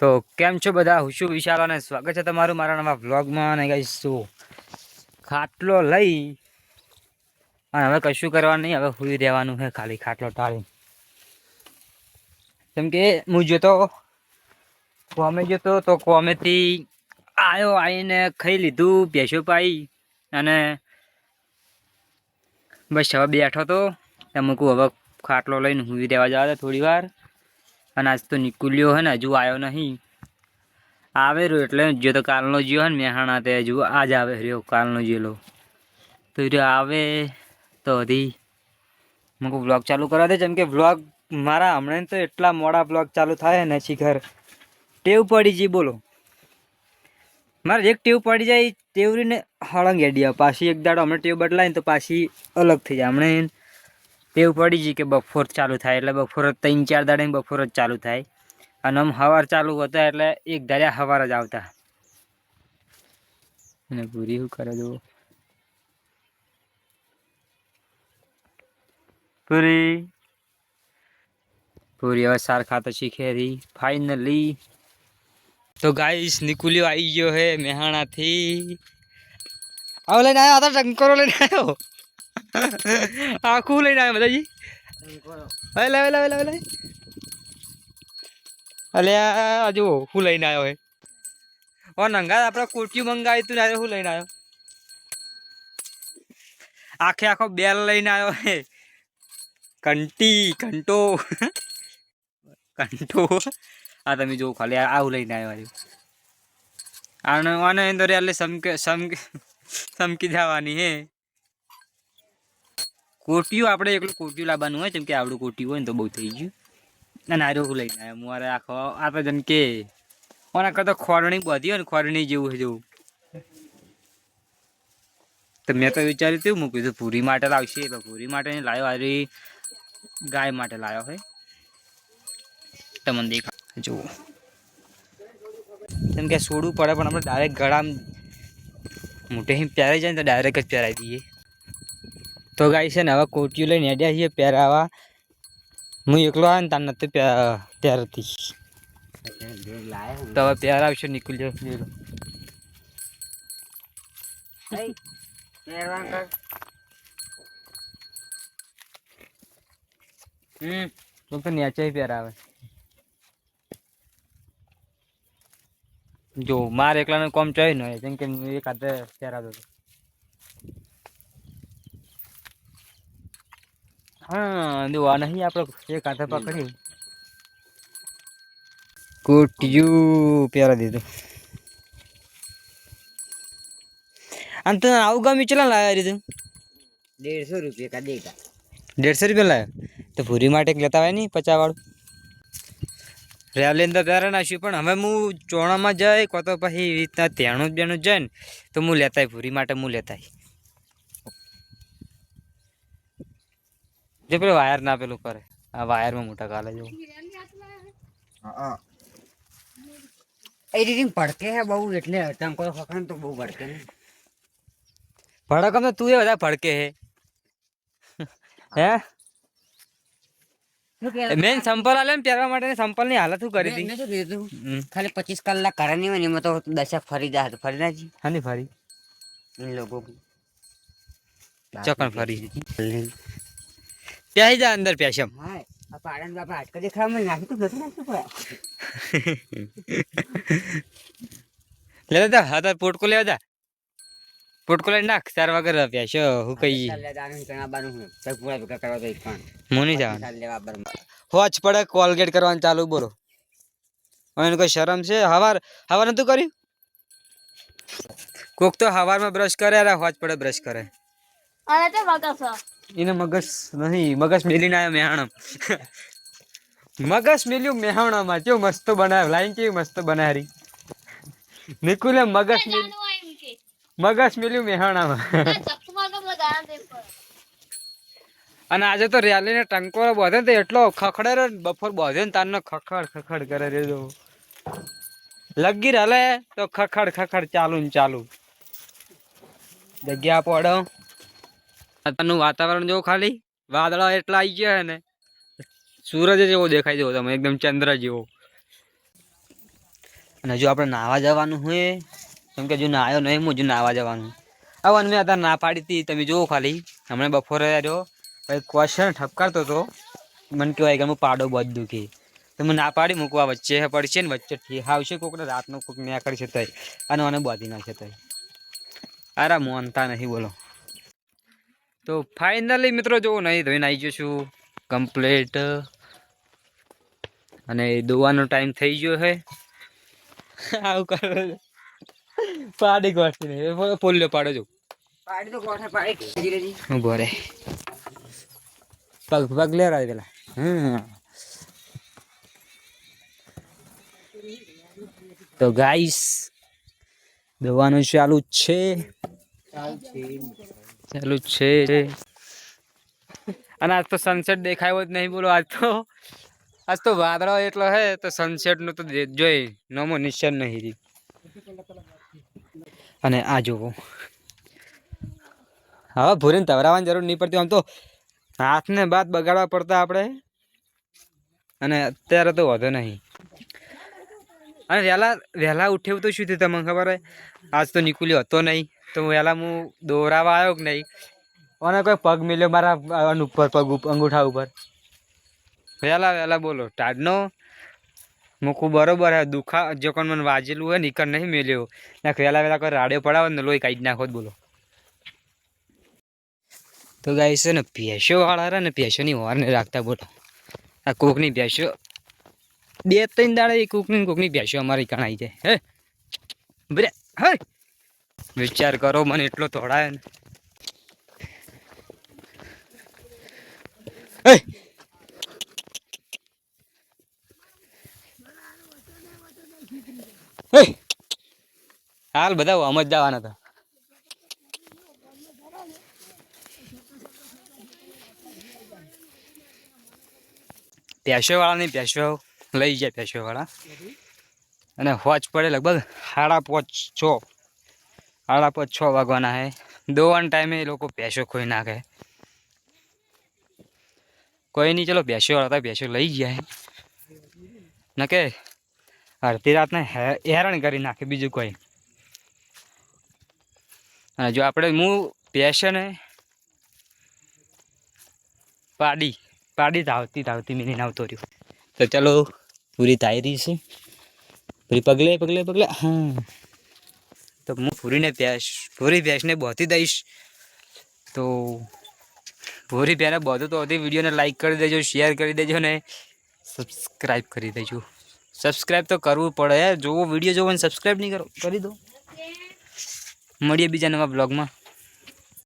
તો કેમ છો બધા? હું શું વિશાલ અને સ્વાગત છે તમારું મારા નવા વ્લોગમાં. અને કઈ શું ખાટલો લઈ અને હવે કશું કરવાનું નહીં, હવે સુઈ રહેવાનું છે ખાલી ખાટલો ટાળી કેમ કે હું જોતો, કોમે જોતો તો કોમેથી આવ્યો આવીને ખાઈ લીધું, ભેંસો પાઈ અને બસ હવે બેઠો તો. મૂકું હવે ખાટલો લઈને સુઈ રહેવા જવા થોડી વાર અને આજ તો નીકળ્યો હે ને, હજુ આવ્યો નહીં. આવે રહ્યો એટલે જો તો કાલનો જ્યો હે ને, મહેણા તે હજુ આજ આવે રહ્યો કાલનો જેલો તો જો આવે તો હજી. મૂકું વ્લોગ ચાલુ કરવા દે, જેમ કે વ્લોગ મારા હમણાં તો એટલા મોડા વ્લોગ ચાલુ થાય ને શિખર ટેવ પડી જઈ બોલો. મારે એક ટેવ પડી જાય ટેવરીને હળંગ એડી પાછી એક દાડો હમણાં ટેવ બદલાય ને તો પાછી અલગ થઈ જાય. હમણાં ટેવ પડી ગઈ કે બફોર ચાલુ થાય એટલે બફોર જ ત્રણ ચાર દાડે બફોર જ ચાલુ થાય. અને આમ હવાર ચાલુ હતા એટલે એક દાડ્યા હવાર જ આવતા. અને પૂરી શું કરે જો પૂરી. પૂરી હવે સાર ખાતા શીખે રહી. ફાઇનલી તો ગાઈસ નિકુલિયો આવી ગયો હે મેહાણાથી. આવો લઈને આવ્યો આ તો ટંકોરો લઈને આવ્યો આખું લઈને આવ્યો બધાજી હવે લાવે લાવે લાવે લાવે અલે આ જુઓ હું લઈને આવ્યો હે ઓ નંગા આપણે કુર્તી મંગાવી તું ને હું લઈને આવ્યો આખે આખો બેલ લઈને આવ્યો હે કંટી કંટો કંટો આ તમે જો ખાલી આવું લઈને આવ્યો આને આને અંદર એટલે સમકે સમકી જવાની હે કોટિયું આપણે એકલું કોટિયું લાવવાનું હોય, જેમ કે આવડું કોટિયું હોય ને તો બહુ થઈ ગયું. અને આરોગ્ય હું લઈને આવ્યા મારે આખો આ તો જેમ કે, ઓના કરતા ખોરણી બધી હોય ને, ખોરણી જેવું જેવું. તો મેં તો વિચાર્યું હતું મૂક્યું હતું પૂરી માટે લાવશે તો પૂરી માટે લાવ્યો આરી ગાય માટે લાવ્યો હોય તમને દેખા, જુઓ. કેમ કે સોડું પડે પણ આપણે ડાયરેક્ટ ગળામાં મોઢે પહેરાઈ જાય ને તો ડાયરેક્ટ જ પહેરાવી દઈએ. તો ગાય છે ને હવે કોટીઓ લઈને હેડ્યા છીએ પહેરાવા. હું એકલો આવે ને તાર નથી પહેરતી. તો હવે પહેરાવશે નીકળ્યો જશે હમ તું તો નેચે પહેરાવે. જો મારે એકલાનું કોમ ચોય ન જેમ કે એક હાથે પહેરાતો હતો. હા દુઆ નહીં આપણે એક હાથે પકડી કોટિયું પ્યારા દીધું. અને તને આવું ગામ ચેલા લાવ્યા રીધું દેડસો રૂપિયા કા દેટા દેડસો રૂપિયા લાવ્યા તો ભૂરી માટે લેતા હોય નહીં પચાસ વાળું રેવલી અંદર પહેરા નાખ્યું પણ હવે હું ચોણામાં જાય કો તો પછી રીતના ત્યાણું બેણું જાય ને તો હું લેતાય ભૂરી માટે હું લેતાય જે પેલું વાયર ના પેલું કરે આ વાયર માં મોટા કાલે જો એડિટિંગ પડકે હે બહુ એટલે તમ કોઈ ફકન તો બહુ પડકે ને ભડકમ તો તું એ બધા ભડકે હે હે મેન સંપલ આલે ને પહેરવા માટે સંપલ ની હાલત શું કરી હતી ખાલી પચીસ કલાક કરવાની હોય ને એમાં તો દશા ફરી જા ફરી નાજી હા ને ફરી લોકો ચકન ફરી પ્યાઈ જા અંદર આ પાડન બાપા હાટકા દેખાવા નાખી તો નથી નાખતું લે દા હા તાર પોટકો લેવા જા. પોટકો લઈને નાખ ચાર વગર પ્યાશો હું હું નહીં જવાનું. લેવા હોચ પડે કોલગેટ કરવાનું ચાલુ બોલો. હવે એને કોઈ શરમ છે? હવાર હવાર નતું કર્યું? કોક તો હવારમાં બ્રશ કરે અરે હોચ પડે બ્રશ કરે. તે એને મગજ નહીં મગજ મેલીને આવ્યો મેહાણમ. મગજ મેલ્યું મેહાણામાં. કેવું મસ્ત બનાવ લાઈન કેવી મસ્ત બનાવી. નિકુલે મગજ મગજ મેલ્યું મેહાણામાં. અને આજે તો રેલીને ટંકોરો બોધે ને એટલો ખખડે રે ને બફોર બોધે ને તારનો ખખડ ખખડ કરે રે જો. લગી હલે તો ખખડ ખખડ ચાલુ ને ચાલુ. જગ્યા પડો અત્યારનું વાતાવરણ જો ખાલી, વાદળા એટલા આવી ગયા ને, સૂરજ જેવો દેખાય જવો તમે, એકદમ ચંદ્ર જેવો. અને હજુ આપણે નાહવા જવાનું હોય, કેમ કે હજુ નાહ્યો નહીં, હું હજુ નાહવા જવાનું. હવે મેં અત્યારે ના પાડી હતી, તમે જુઓ ખાલી, હમણાં બપોરે રહ્યો પછી ક્વેશ્ચન ઠપકારતો હતો, મને કહેવાય કે હું પાડો બધ કે તો મેં ના પાડી, મૂકવા વચ્ચે પડશે ને, વચ્ચે ઠી આવશે કોકને રાતનો કોક ન્યા કરશે તઈ અને મને બાંધી નાખે તઈ અરે મોનતા નહીં બોલો. તો ફાઇનલી મિત્રો જો નહીં ધોઈને આવી જશું કમ્પ્લેટ અને દોવાનો ટાઈમ થઈ ગયો છે. આવું કરો. પાડી ગોઠવી નહીં પોલ્યો પાડો જો. પાડી તો ગોઠા પાડી ધીરે ધીરે. ઊભો રે. પગ પગ લેરા પેલા. હમ. તો ગાઈસ દવાનું ચાલુ જ છે. ચાલુ છે. અને આજ તો સનસેટ દેખાયો જ નહીં બોલો, આજ તો આજ તો વાદળો એટલો હે, તો સનસેટનું તો જોઈ, નમો નિશાન નહીં રહી અને આ જોવો હવે ભૂરીને તવરાવાની જરૂર નહીં પડતી, આમ તો હાથને બાદ બગાડવા પડતા આપણે. અને અત્યારે તો વધુ નહીં. અને વહેલા વહેલા ઉઠેવું તો શું થયું તમને ખબર હોય? આજ તો નીકળ્યો હતો નહીં. તો વહેલા હું દોરાવા આવ્યો કે નહીં? મને કોઈ પગ મિલ્યો મારા ઉપર પગ અંગૂઠા ઉપર. વહેલા વહેલા બોલો. ટાઢનો મૂકું બરોબર હે. દુખા જો મને વાજેલું હોય નીકળ નહીં મેલ્યો. ના વહેલા વહેલા કોઈ રાડ્યો પડાવે ને લોહી કાઢી નાખો જ બોલો. તો ગાય છે ને ભેંસો વાળા રહે ને ભેંસોની વારને ને રાખતા બોલો. આ કોકની ભેંસો. બે ત્રણ દાડે કોકની કોકની ભેંસો અમારી કણાઈ જાય. હે? બરે હે? વિચાર કરો મને એટલો તોડાય ને. હાલ બધા આમ જ જવાના હતા. નહીં પેશો લઈ જાય પેશોવાળા અને હોચ પડે લગભગ સાડા પાંચ છ. સાડા પાંચ છ વાગવાના હે દોવાના ટાઈમે એ લોકો પેશો ખોઈ નાખે કોઈ નહીં ચલો પેશોવાળા હતા પેશો લઈ જાય ન કે અડધી રાતને હે- હેરાન કરી નાખે બીજું કોઈ અને જો આપણે હું પેશને પાડી પાડી ધાવતી ધાવતી મિલીને આવતો રહ્યો તો ચલો પૂરી થાય રહી છે પૂરી પગલે પગલે પગલે હા તો હું ભૂરીને પ્યાસ ભૂરી ભેંસને બોધી દઈશ. તો ભૂરી પહેલે બધું તો હતી વિડીયોને લાઇક કરી દેજો શેર કરી દેજો ને સબસ્ક્રાઈબ કરી દેજો. સબસ્ક્રાઈબ તો કરવું પડે. યાર જોવો વીડિયો જોવો ને સબસ્ક્રાઈબ નહીં કરો, કરી દો. મળીએ બીજા નવા બ્લોગમાં